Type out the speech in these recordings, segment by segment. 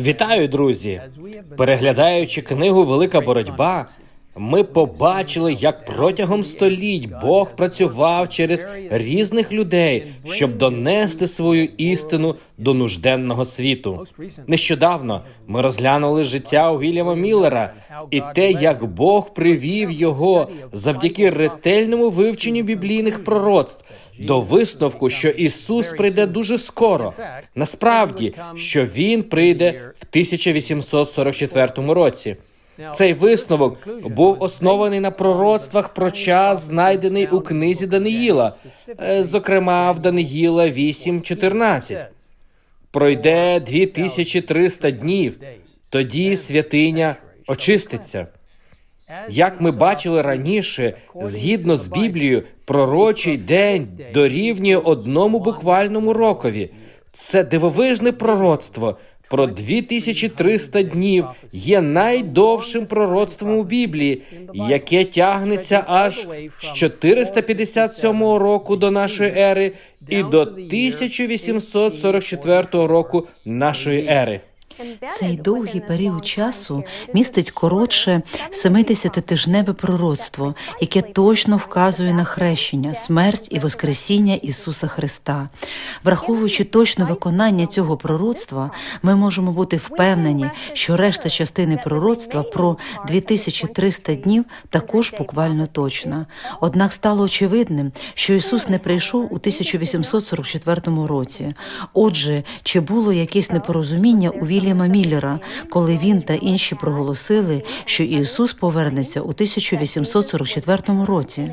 Вітаю, друзі! Переглядаючи книгу Велика боротьба, ми побачили, як протягом століть Бог працював через різних людей, щоб донести свою істину до нужденного світу. Нещодавно ми розглянули життя Уільяма Міллера і те, як Бог привів його завдяки ретельному вивченню біблійних пророцтв до висновку, що Ісус прийде дуже скоро. Насправді, що Він прийде в 1844 році. Цей висновок був оснований на пророцтвах про час, знайдений у книзі Даниїла, е, зокрема в Даниїла 8.14. Пройде 2300 днів, тоді святиня очиститься. Як ми бачили раніше, згідно з Біблією, пророчий день дорівнює одному буквальному рокові. Це дивовижне пророцтво про 2300 днів є найдовшим пророцтвом у Біблії, яке тягнеться аж з 457 року до нашої ери і до 1844 року нашої ери. Цей довгий період часу містить коротше 70-тижневе пророцтво, яке точно вказує на хрещення, смерть і воскресіння Ісуса Христа. Враховуючи точне виконання цього пророцтва, ми можемо бути впевнені, що решта частини пророцтва про 2300 днів також буквально точна. Однак стало очевидним, що Ісус не прийшов у 1844 році. Отже, чи було якесь непорозуміння у Вільяма Міллера, коли він та інші проголосили, що Ісус повернеться у 1844 році?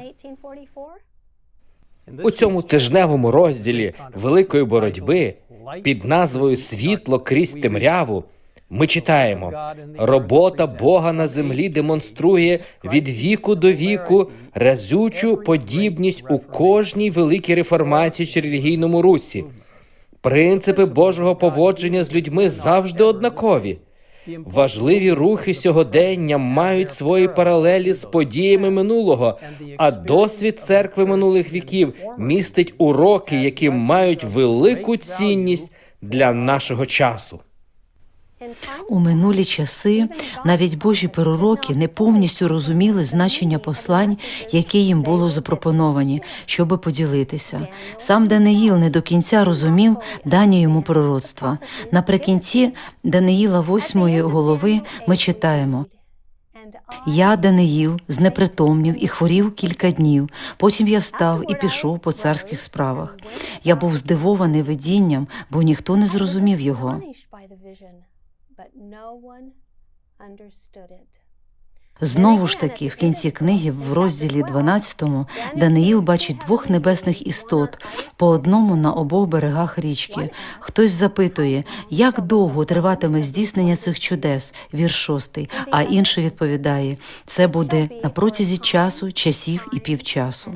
У цьому тижневому розділі великої боротьби під назвою Світло крізь темряву ми читаємо робота Бога на землі демонструє від віку до віку разючу подібність у кожній великій реформації чи релігійному русі. Принципи Божого поводження з людьми завжди однакові. Важливі рухи сьогодення мають свої паралелі з подіями минулого, а досвід церкви минулих віків містить уроки, які мають велику цінність для нашого часу. У минулі часи навіть Божі пророки не повністю розуміли значення послань, які їм було запропоновані, щоби поділитися. Сам Даниїл не до кінця розумів дані йому пророцтва. Наприкінці Даниїла восьмої голови ми читаємо. Я, Даниїл, знепритомнів і хворів кілька днів. Потім я встав і пішов по царських справах. Я був здивований видінням, бо ніхто не зрозумів його. Знову ж таки, в кінці книги, в розділі 12, Даниїл бачить двох небесних істот. По одному на обох берегах річки. Хтось запитує, як довго триватиме здійснення цих чудес, вірш 6, а інший відповідає: це буде на протязі часу, часів і півчасу.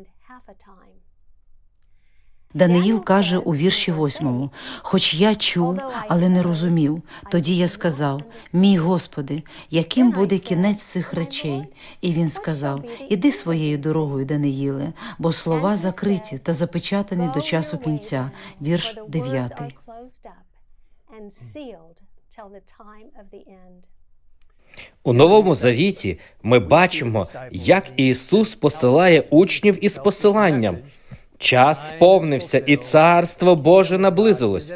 Даниїл каже у вірші восьмому: Хоч я чув, але не розумів. Тоді я сказав: Мій Господи, яким буде кінець цих речей? І він сказав: Іди своєю дорогою, Даниїле, бо слова закриті та запечатані до часу кінця. Вірш дев'ятий. У новому завіті ми бачимо, як Ісус посилає учнів із посиланням. Час сповнився, і царство Боже наблизилось.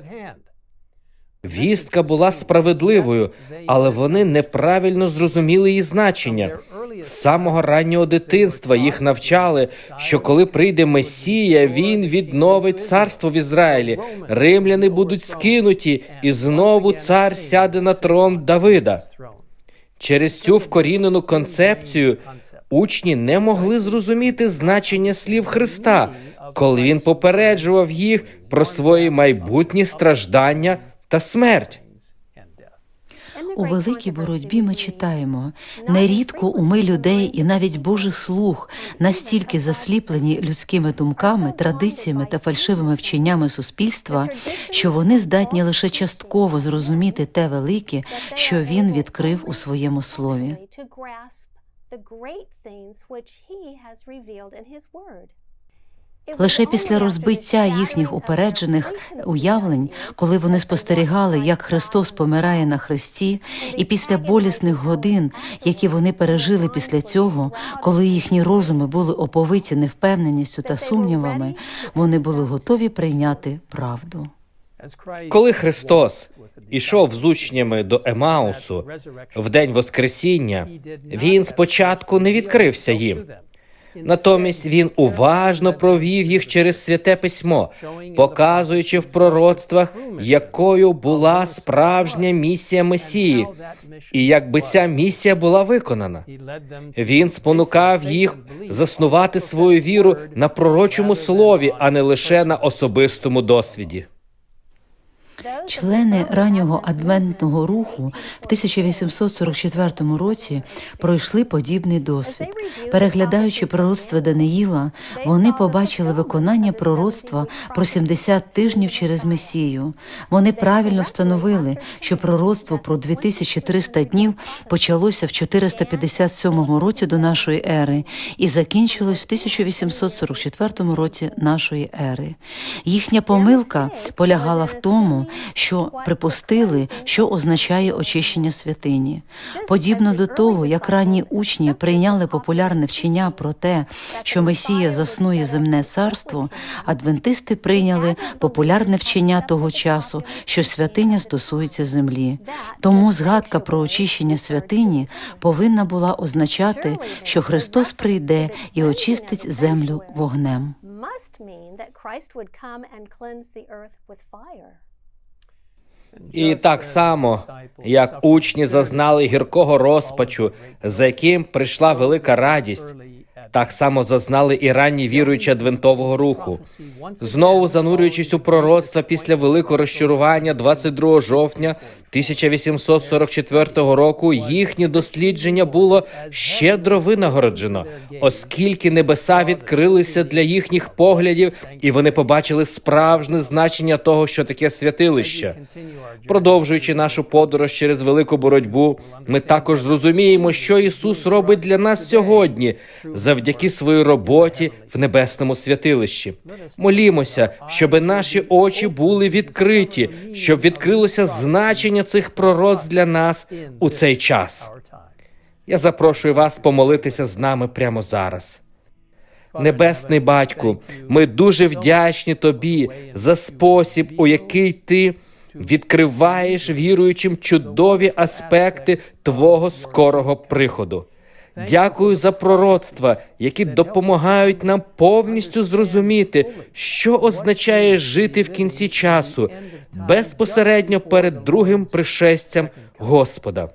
Вістка була справедливою, але вони неправильно зрозуміли її значення. З самого раннього дитинства їх навчали, що коли прийде Месія, він відновить царство в Ізраїлі. Римляни будуть скинуті, і знову цар сяде на трон Давида. Через цю вкорінену концепцію учні не могли зрозуміти значення слів Христа, коли він попереджував їх про свої майбутні страждання та смерть. У великій боротьбі ми читаємо нерідко уми людей і навіть Божих слуг настільки засліплені людськими думками, традиціями та фальшивими вченнями суспільства, що вони здатні лише частково зрозуміти те велике, що він відкрив у своєму слові. Лише після розбиття їхніх упереджених уявлень, коли вони спостерігали, як Христос помирає на хресті, і після болісних годин, які вони пережили після цього, коли їхні розуми були оповиті невпевненістю та сумнівами, вони були готові прийняти правду. Коли Христос ішов з учнями до Емаусу в день Воскресіння, він спочатку не відкрився їм. Натомість він уважно провів їх через святе письмо, показуючи в пророцтвах, якою була справжня місія Месії, і якби ця місія була виконана. Він спонукав їх заснувати свою віру на пророчому слові, а не лише на особистому досвіді. Члени раннього адвентного руху в 1844 році пройшли подібний досвід. Переглядаючи пророцтва Даниїла, вони побачили виконання пророцтва про 70 тижнів через Месію. Вони правильно встановили, що пророцтво про 2300 днів почалося в 457 році до нашої ери і закінчилось в 1844 році нашої ери. Їхня помилка полягала в тому, що припустили, що означає очищення святині. Подібно до того, як ранні учні прийняли популярне вчення про те, що Месія заснує земне царство, адвентисти прийняли популярне вчення того часу, що святиня стосується землі. Тому згадка про очищення святині повинна була означати, що Христос прийде і очистить землю вогнем. must mean that Christ would come and cleanse the earth with fire. І так само, як учні зазнали гіркого розпачу, за яким прийшла велика радість, так само зазнали і ранні віруючі адвентового руху. Знову занурюючись у пророцтва після великого розчарування 22 жовтня 1844 року, їхнє дослідження було щедро винагороджено, оскільки небеса відкрилися для їхніх поглядів, і вони побачили справжнє значення того, що таке святилище. Продовжуючи нашу подорож через велику боротьбу, ми також зрозуміємо, що Ісус робить для нас сьогодні, завдяки своїй роботі в небесному святилищі. Молімося, щоб наші очі були відкриті, щоб відкрилося значення цих пророцтв для нас у цей час. Я запрошую вас помолитися з нами прямо зараз. Небесний батьку, ми дуже вдячні тобі за спосіб, у який ти відкриваєш віруючим чудові аспекти твого скорого приходу. Дякую за пророцтва, які допомагають нам повністю зрозуміти, що означає жити в кінці часу безпосередньо перед другим пришестям Господа.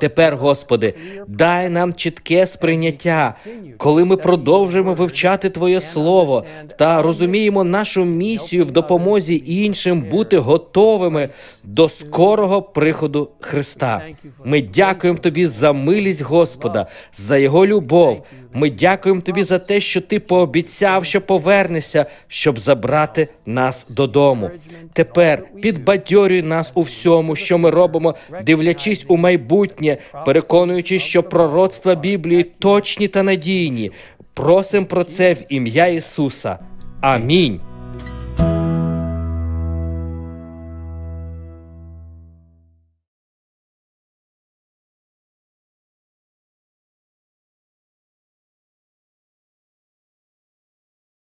Тепер, Господи, дай нам чітке сприйняття, коли ми продовжуємо вивчати Твоє Слово та розуміємо нашу місію в допомозі іншим бути готовими до скорого приходу Христа. Ми дякуємо Тобі за милість Господа, за Його любов. Ми дякуємо Тобі за те, що Ти пообіцяв, що повернешся, щоб забрати нас додому. Тепер підбадьорюй нас у всьому, що ми робимо, дивлячись у майбутнє, переконуючись, що пророцтва Біблії точні та надійні. Просим про це в ім'я Ісуса. Амінь.